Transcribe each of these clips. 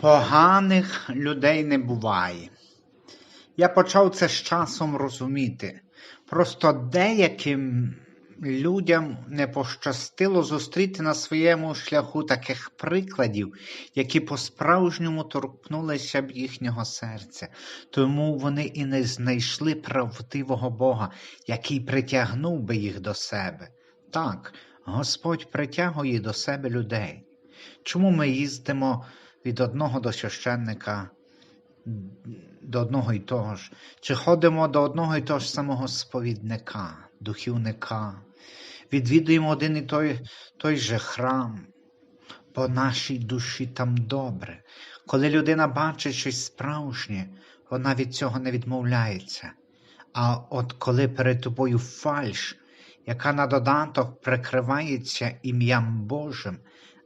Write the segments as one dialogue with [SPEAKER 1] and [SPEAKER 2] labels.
[SPEAKER 1] Поганих людей не буває. Я почав це з часом розуміти. Просто деяким людям не пощастило зустріти на своєму шляху таких прикладів, які по-справжньому торкнулися б їхнього серця. Тому вони і не знайшли правдивого Бога, який притягнув би їх до себе. Так, Господь притягує до себе людей. Чому ми їздимо від одного до священника, до одного і того ж, чи ходимо до одного і того ж самого сповідника, духівника, відвідуємо один і той, той же храм, бо нашій душі там добре. Коли людина бачить щось справжнє, вона від цього не відмовляється. А от коли перед тобою фальш, яка на додаток прикривається ім'ям Божим,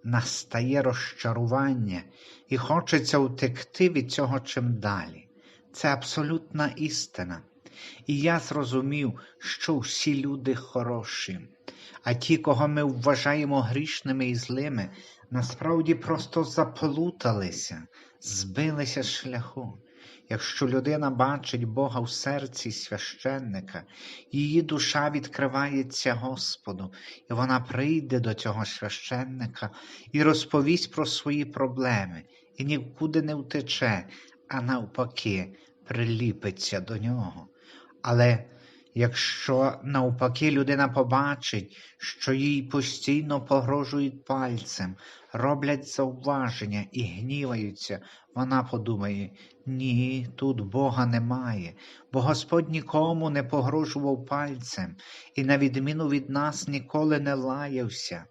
[SPEAKER 1] настає розчарування і хочеться утекти від цього чим далі. Це абсолютна істина. І я зрозумів, що всі люди хороші, а ті, кого ми вважаємо грішними і злими, насправді просто заплуталися, збилися з шляху. Якщо людина бачить Бога в серці священника, її душа відкривається Господу, і вона прийде до цього священника і розповість про свої проблеми, і нікуди не втече, а навпаки, приліпиться до нього. Але якщо навпаки людина побачить, що їй постійно погрожують пальцем, роблять зауваження і гніваються, вона подумає, ні, тут Бога немає, бо Господь нікому не погрожував пальцем і, на відміну від нас, ніколи не лаявся.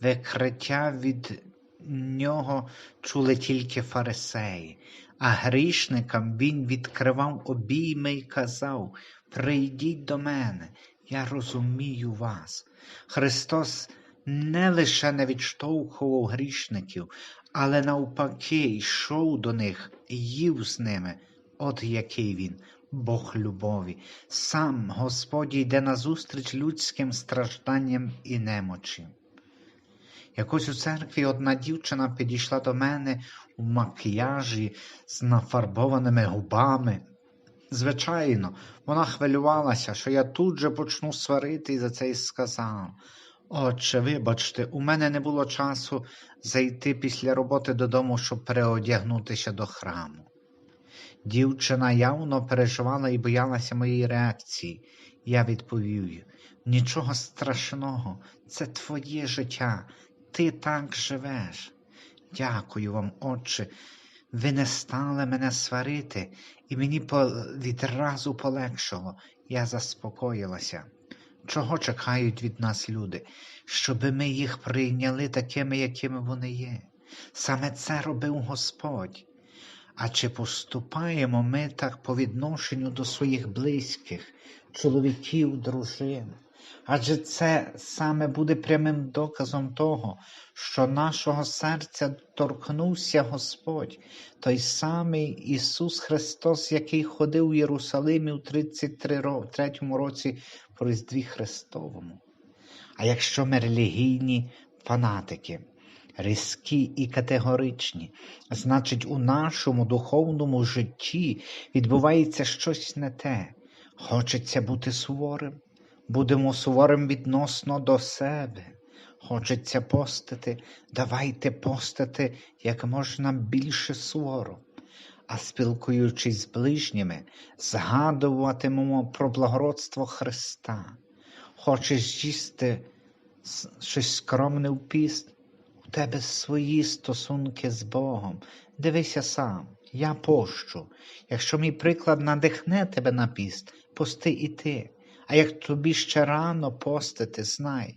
[SPEAKER 1] Викриття від нього чули тільки фарисеї, а грішникам він відкривав обійми й казав Прийдіть до мене, я розумію вас. Христос не лише не відштовхував грішників, але навпаки йшов до них і їв з ними, от який він, Бог любові. Сам Господь йде назустріч людським стражданням і немочі. Якось у церкві одна дівчина підійшла до мене у макіяжі з нафарбованими губами. Звичайно, вона хвилювалася, що я тут же почну сварити за це й сказав. Отче, вибачте, у мене не було часу зайти після роботи додому, щоб переодягнутися до храму. Дівчина явно переживала і боялася моєї реакції. Я відповів нічого страшного, це твоє життя, ти так живеш. Дякую вам, Отче, ви не стали мене сварити, і мені відразу полегшало, я заспокоїлася. Чого чекають від нас люди, щоби ми їх прийняли такими, якими вони є? Саме це робив Господь. А чи поступаємо ми так по відношенню до своїх близьких, чоловіків, дружин? Адже це саме буде прямим доказом того, що нашого серця торкнувся Господь, той самий Ісус Христос, який ходив у Єрусалимі у 33 році по Різдві Христовому. А якщо ми релігійні фанатики, різкі і категоричні, значить, у нашому духовному житті відбувається щось не те, хочеться бути суворим будемо суворим відносно до себе. Хочеться постити, давайте постити як можна більше суворо, а спілкуючись з ближніми, згадуватимемо про благородство Христа. Хочеш їсти щось скромне в піст, у тебе свої стосунки з Богом. Дивися сам, я пощу. Якщо мій приклад надихне тебе на піст, пости і ти. А як тобі ще рано постити, знай,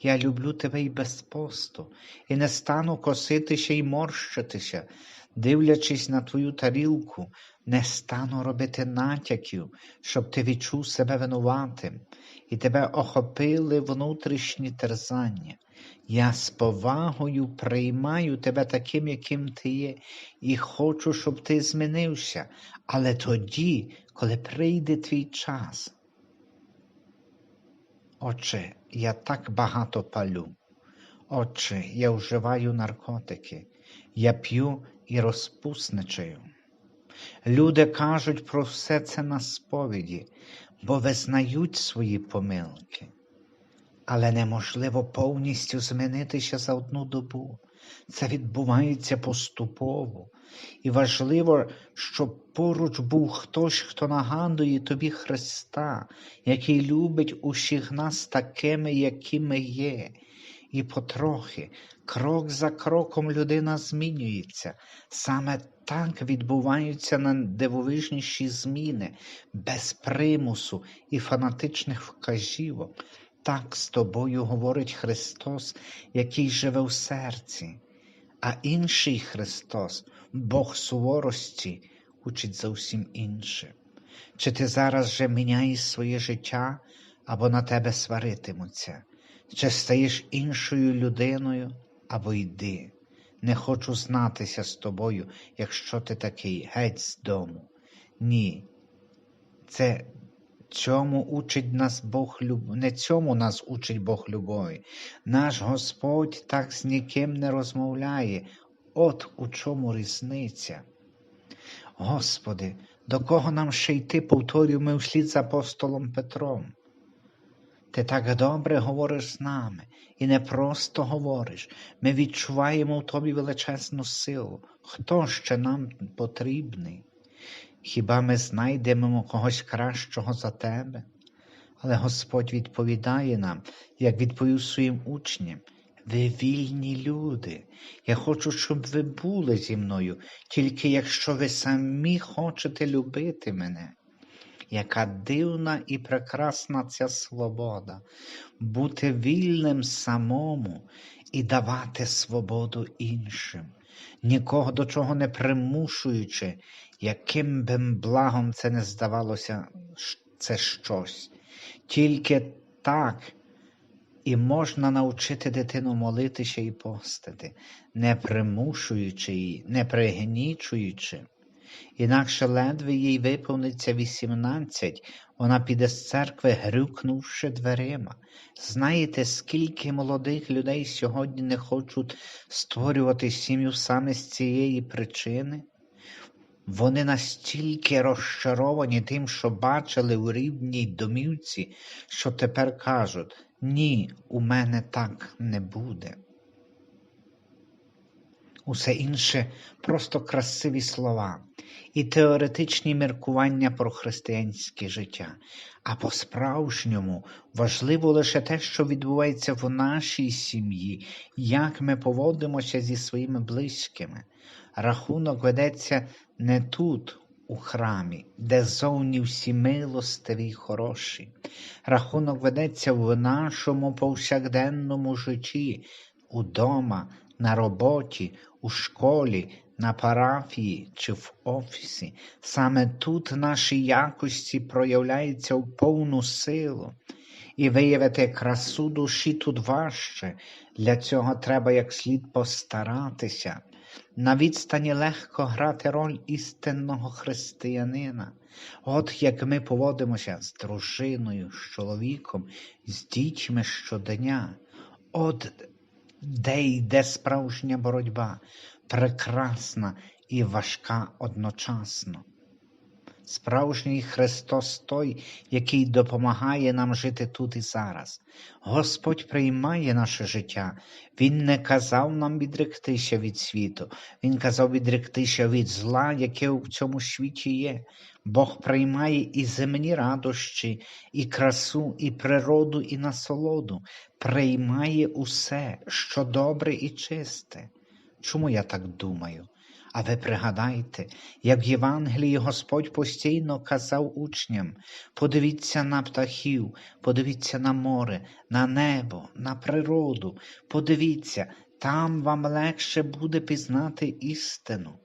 [SPEAKER 1] я люблю тебе і без посту, і не стану коситися і морщитися, дивлячись на твою тарілку, не стану робити натяків, щоб ти відчув себе винуватим, і тебе охопили внутрішні терзання. Я з повагою приймаю тебе таким, яким ти є, і хочу, щоб ти змінився, але тоді, коли прийде твій час. Отче, я так багато палю. Отче, я вживаю наркотики, я п'ю і розпусничею. Люди кажуть про все це на сповіді, бо визнають свої помилки. Але неможливо повністю змінитися за одну добу. Це відбувається поступово. І важливо, щоб поруч був хтось, хто нагадує тобі Христа, який любить усіх нас такими, якими є. І потрохи, крок за кроком людина змінюється. Саме так відбуваються найдивовижніші зміни, без примусу і фанатичних вказівок. Так з тобою говорить Христос, який живе в серці, а інший Христос, Бог суворості, учить зовсім інше. Чи ти зараз вже міняєш своє життя або на тебе сваритимуться? Чи стаєш іншою людиною, або йди. Не хочу знатися з тобою, якщо ти такий геть з дому. Ні. Це цьому учить нас Бог люб... не цьому нас учить Бог любові. Наш Господь так з ніким не розмовляє. От у чому різниця. Господи, до кого нам ще йти, повторюю ми вслід з апостолом Петром. Ти так добре говориш з нами і не просто говориш. Ми відчуваємо в тобі величезну силу. Хто ще нам потрібний? Хіба ми знайдемо когось кращого за тебе? Але Господь відповідає нам, як відповів своїм учням. Ви вільні люди. Я хочу, щоб ви були зі мною, тільки якщо ви самі хочете любити мене. Яка дивна і прекрасна ця свобода, бути вільним самому і давати свободу іншим, нікого до чого не примушуючи, яким би благом це не здавалося це щось. Тільки так і можна навчити дитину молитися і постити, не примушуючи її, не пригнічуючи. Інакше ледве їй виповниться вісімнадцять, вона піде з церкви, грюкнувши дверима. Знаєте, скільки молодих людей сьогодні не хочуть створювати сім'ю саме з цієї причини? Вони настільки розчаровані тим, що бачили у рівній домівці, що тепер кажуть ні, у мене так не буде. Усе інше просто красиві слова і теоретичні міркування про християнське життя. А по-справжньому важливо лише те, що відбувається в нашій сім'ї, як ми поводимося зі своїми близькими. Рахунок ведеться не тут, у храмі, де зовні всі милостиві й хороші. Рахунок ведеться в нашому повсякденному житті, удома, на роботі, у школі, на парафії чи в офісі. Саме тут наші якості проявляються в повну силу. І виявити красу душі тут важче. Для цього треба як слід постаратися. На відстані легко грати роль істинного християнина. От як ми поводимося з дружиною, з чоловіком, з дітьми щодня. От де йде справжня боротьба, прекрасна і важка одночасно. Справжній Христос той, який допомагає нам жити тут і зараз. Господь приймає наше життя. Він не казав нам відректися від світу, Він казав відректися від зла, яке у цьому світі є. Бог приймає і земні радощі, і красу, і природу, і насолоду, приймає усе, що добре і чисте. Чому я так думаю? А ви пригадайте, як в Євангелії Господь постійно казав учням подивіться на птахів, подивіться на море, на небо, на природу, подивіться, там вам легше буде пізнати істину.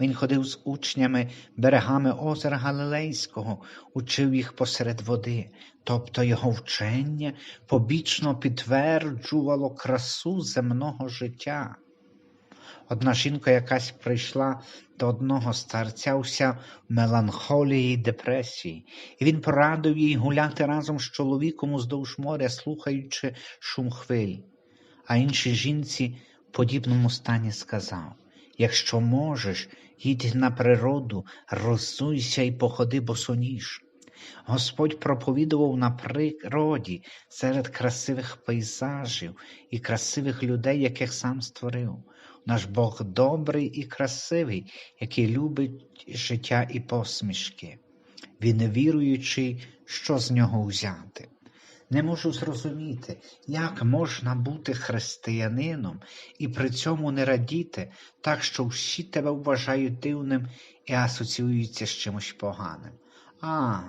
[SPEAKER 1] Він ходив з учнями берегами озера Галилейського, учив їх посеред води, тобто його вчення побічно підтверджувало красу земного життя. Одна жінка якась прийшла до одного старця вся в меланхолії й депресії, і він порадив їй гуляти разом з чоловіком уздовж моря, слухаючи шум хвиль. А іншій жінці в подібному стані сказав Якщо можеш, їдь на природу, розсуйся і походи босоніж. Господь проповідував на природі серед красивих пейзажів і красивих людей, яких сам створив. Наш Бог добрий і красивий, який любить життя і посмішки. Він віруючий, що з нього взяти. Не можу зрозуміти, як можна бути християнином і при цьому не радіти, так що всі тебе вважають дивним і асоціюються з чимось поганим. А,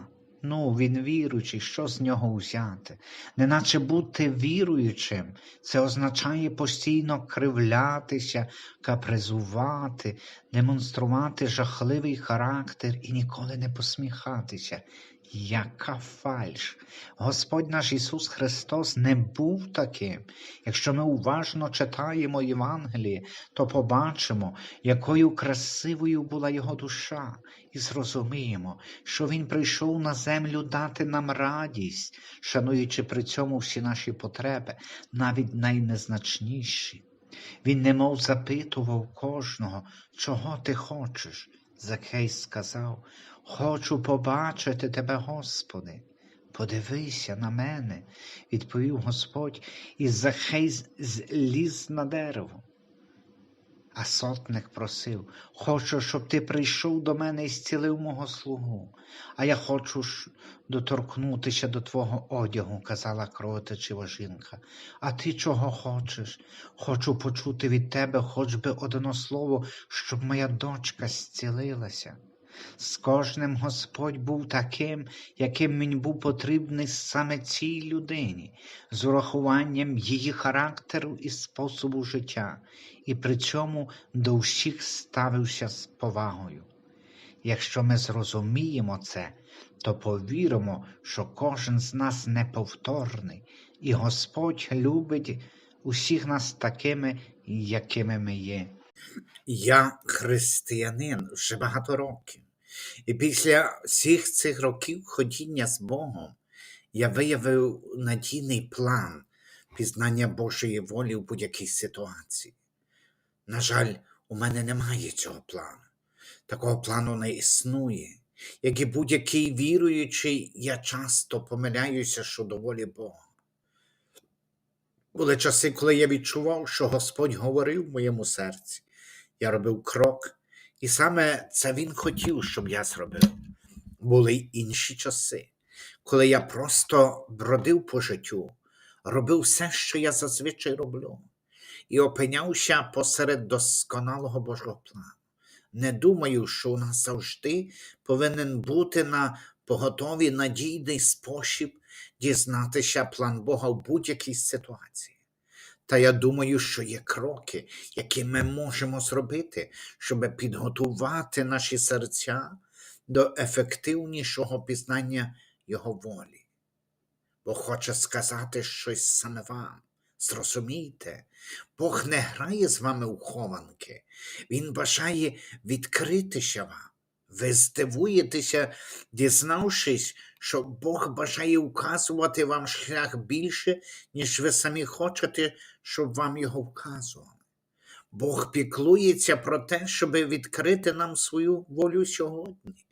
[SPEAKER 1] ну він віруючий, що з нього взяти? Неначе бути віруючим, це означає постійно кривлятися, капризувати, демонструвати жахливий характер і ніколи не посміхатися. Яка фальш! Господь наш Ісус Христос не був таким. Якщо ми уважно читаємо Євангеліє, то побачимо, якою красивою була Його душа, і зрозуміємо, що Він прийшов на землю дати нам радість, шануючи при цьому всі наші потреби, навіть найнезначніші. Він немов запитував кожного, чого ти хочеш. Закей сказав, Хочу побачити тебе, Господи. Подивися на мене, відповів Господь, і Захей зліз на дерево. А сотник просив, хочу, щоб ти прийшов до мене і зцілив мого слугу, а я хочу доторкнутися до твого одягу, казала кровоточива жінка. А ти чого хочеш? Хочу почути від тебе хоч би одно слово, щоб моя дочка зцілилася. З кожним Господь був таким, яким він був потрібний саме цій людині, з урахуванням її характеру і способу життя, і при цьому до всіх ставився з повагою. Якщо ми зрозуміємо це, то повіримо, що кожен з нас неповторний, і Господь любить усіх нас такими, якими ми є.
[SPEAKER 2] Я християнин вже багато років. І після всіх цих років ходіння з Богом я виявив надійний план пізнання Божої волі в будь-якій ситуації. На жаль, у мене немає цього плану. Такого плану не існує. Як і будь-який віруючий, я часто помиляюся щодо волі Бога. Були часи, коли я відчував, що Господь говорив в моєму серці. Я робив крок, і саме це Він хотів, щоб я зробив. Були інші часи, коли я просто бродив по життю, робив все, що я зазвичай роблю, і опинявся посеред досконалого Божого плану. Не думаю, що у нас завжди повинен бути на поготові надійний спосіб дізнатися план Бога в будь-якій ситуації. Та я думаю, що є кроки, які ми можемо зробити, щоб підготувати наші серця до ефективнішого пізнання Його волі. Бо хоче сказати щось саме вам. Зрозумійте, Бог не грає з вами у хованки, Він бажає відкритися вам. Ви здивуєтеся, дізнавшись, що Бог бажає указувати вам шлях більше, ніж ви самі хочете, щоб вам його вказували. Бог піклується про те, щоб відкрити нам свою волю сьогодні.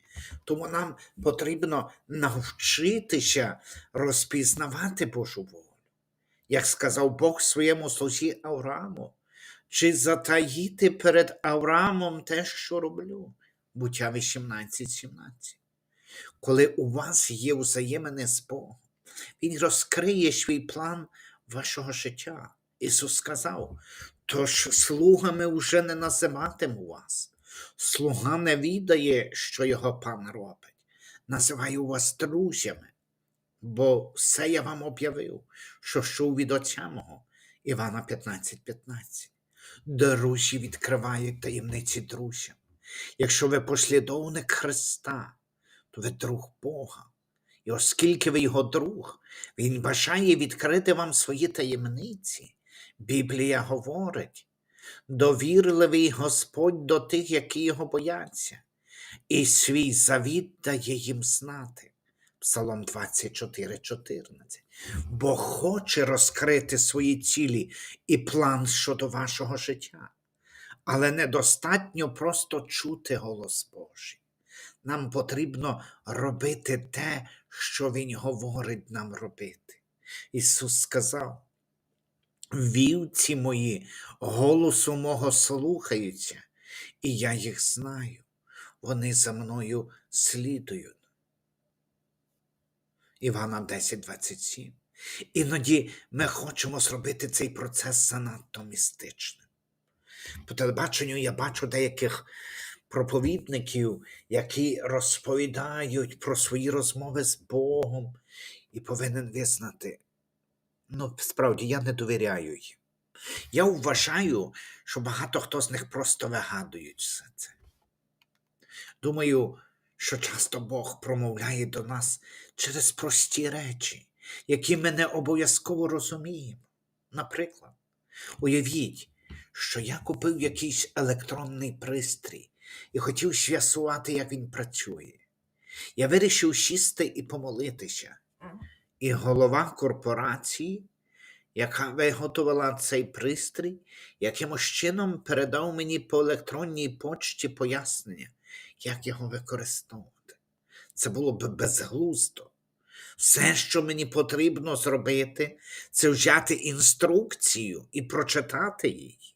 [SPEAKER 2] Тому нам потрібно навчитися розпізнавати Божу волю. Як сказав Бог своєму слузі Аврааму, чи затаїти перед Авраамом те, що роблю? Буття 18.17. Коли у вас є взаємини з Богом, Він розкриє свій план вашого життя. Ісус сказав, тож слугами вже не називатиму вас. Слуга не відає, що його пан робить. Називаю вас друзями, бо все я вам об'явив, що чув від Отця мого. Івана 15.15. 15. Друзі відкривають таємниці друзям. Якщо ви послідовник Христа, то ви друг Бога. І оскільки ви його друг, Він бажає відкрити вам свої таємниці. Біблія говорить, довірливий Господь до тих, які його бояться, і свій завіт дає їм знати. Псалом 24, 14. Бог хоче розкрити свої цілі і план щодо вашого життя. Але недостатньо просто чути голос Божий. Нам потрібно робити те, що Він говорить нам робити. Ісус сказав: Вівці мої голосу мого слухаються, і я їх знаю. Вони за мною слідують. Івана 10:27. Іноді ми хочемо зробити цей процес занадто містичним. По телебаченню я бачу деяких проповідників, які розповідають про свої розмови з Богом, і повинен визнати, ну, справді, я не довіряю їм. Я вважаю, що багато хто з них просто вигадують все це. Думаю, що часто Бог промовляє до нас через прості речі, які ми не обов'язково розуміємо. Наприклад, уявіть, що я купив якийсь електронний пристрій і хотів з'ясувати, як він працює. Я вирішив сісти і помолитися. І голова корпорації, яка виготовила цей пристрій, якимось чином передав мені по електронній почті пояснення, як його використовувати. Це було б безглуздо. Все, що мені потрібно зробити, це взяти інструкцію і прочитати її.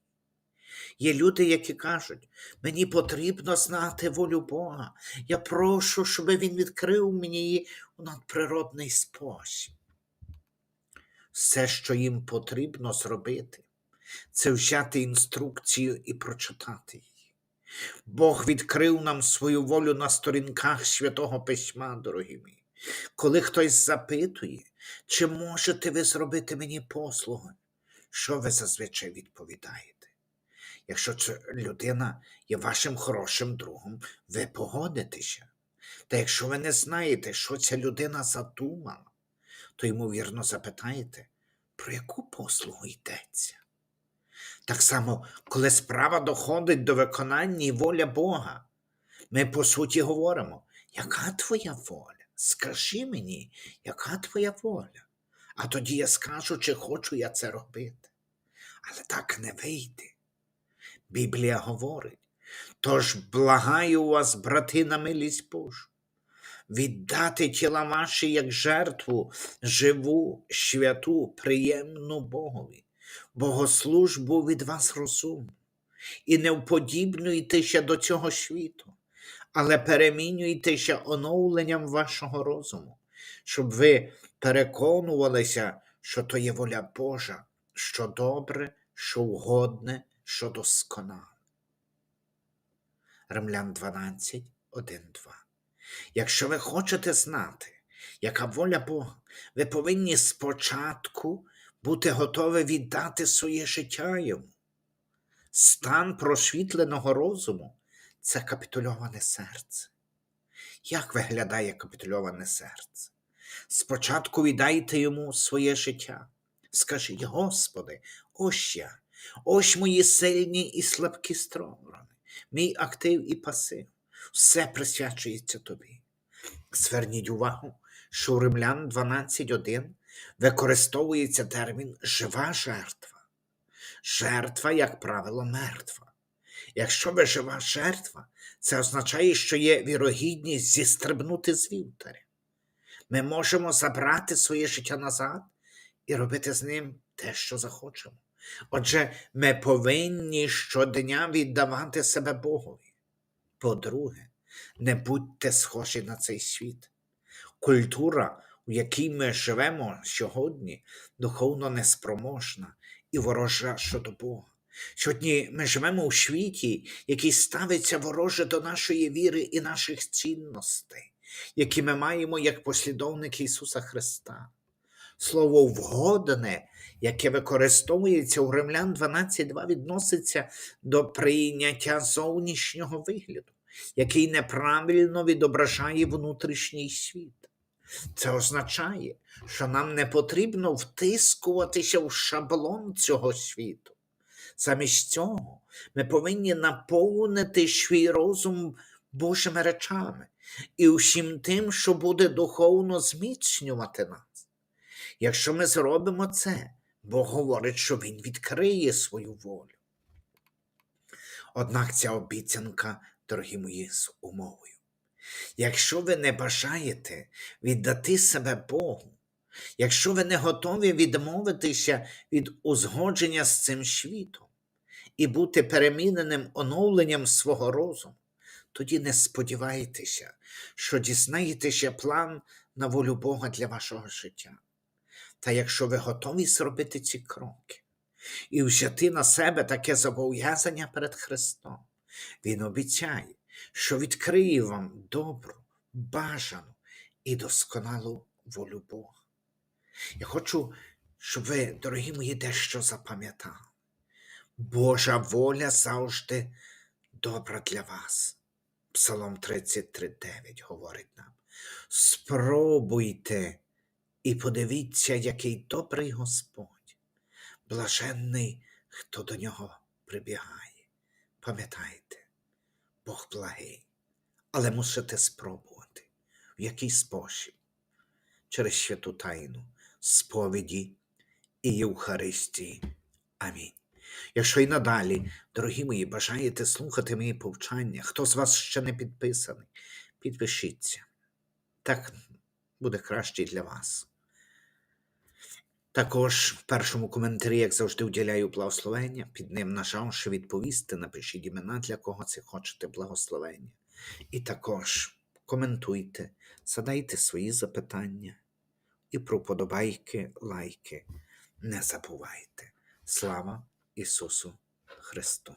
[SPEAKER 2] Є люди, які кажуть, мені потрібно знати волю Бога. Я прошу, щоб Він відкрив мені її у надприродний спосіб. Все, що їм потрібно зробити, це взяти інструкцію і прочитати її. Бог відкрив нам свою волю на сторінках Святого Письма, дорогі мої. Коли хтось запитує, чи можете ви зробити мені послуги, що ви зазвичай відповідаєте? Якщо ця людина є вашим хорошим другом, ви погодитеся. Та якщо ви не знаєте, що ця людина задумала, то ймовірно запитаєте, про яку послугу йдеться. Так само, коли справа доходить до виконання і воля Бога, ми по суті говоримо, яка твоя воля? Скажи мені, яка твоя воля? А тоді я скажу, чи хочу я це робити. Але так не вийде. Біблія говорить, тож благаю вас, брати, на милість Божу, віддати тіла ваші як жертву, живу, святу, приємну Богові, богослужбу від вас розуму, і не вподібнюйтеся до цього світу, але перемінюйтеся оновленням вашого розуму, щоб ви переконувалися, що то є воля Божа, що добре, що угодне, що досконале. Римлян 12, 1, 2. Якщо ви хочете знати, яка воля Бога, ви повинні спочатку бути готові віддати своє життя йому. Стан просвітленого розуму це капітульоване серце. Як виглядає капітульоване серце? Спочатку віддайте йому своє життя. Скажіть, Господи, ось я, ось мої сильні і слабкі сторони, мій актив і пасив. Все присвячується тобі. Зверніть увагу, що у Римлян 12.1 використовується термін жива жертва. Жертва, як правило, мертва. Якщо ви жива жертва, це означає, що є вірогідність зістрибнути з вівтаря. Ми можемо забрати своє життя назад і робити з ним те, що захочемо. Отже, ми повинні щодня віддавати себе Богові. По-друге, не будьте схожі на цей світ. Культура, у якій ми живемо сьогодні, духовно неспроможна і ворожа щодо Бога. Сьогодні ми живемо у світі, який ставиться вороже до нашої віри і наших цінностей, які ми маємо як послідовники Ісуса Христа. Слово вгодне, яке використовується у Римлян 12.2, відноситься до прийняття зовнішнього вигляду, який неправильно відображає внутрішній світ. Це означає, що нам не потрібно втискуватися в шаблон цього світу. Замість цього ми повинні наповнити свій розум Божими речами і усім тим, що буде духовно зміцнювати нас. Якщо ми зробимо це, Бог говорить, що Він відкриє свою волю. Однак ця обіцянка, дорогі мої, з умовою. Якщо ви не бажаєте віддати себе Богу, якщо ви не готові відмовитися від узгодження з цим світом і бути переміненим оновленням свого розуму, тоді не сподівайтеся, що дізнаєтеся план на волю Бога для вашого життя. Та якщо ви готові зробити ці кроки і взяти на себе таке зобов'язання перед Христом, Він обіцяє, що відкриє вам добру, бажану і досконалу волю Бога. Я хочу, щоб ви, дорогі мої, дещо запам'ятали. Божа воля завжди добра для вас. Псалом 33.9 говорить нам. Спробуйте і подивіться, який добрий Господь, блаженний, хто до нього прибігає. Пам'ятайте, Бог благий, але мусите спробувати, в який спосіб, через святу тайну, сповіді і Євхаристії. Амінь. Якщо й надалі, дорогі мої, бажаєте слухати мої повчання, хто з вас ще не підписаний, підпишіться. Так буде краще для вас. Також в першому коментарі, як завжди, уділяю благословення. Під ним нажавши відповісти, напишіть імена, для кого це хочете благословення. І також коментуйте, задайте свої запитання і про подобайки, лайки. Не забувайте. Слава Ісусу Христу!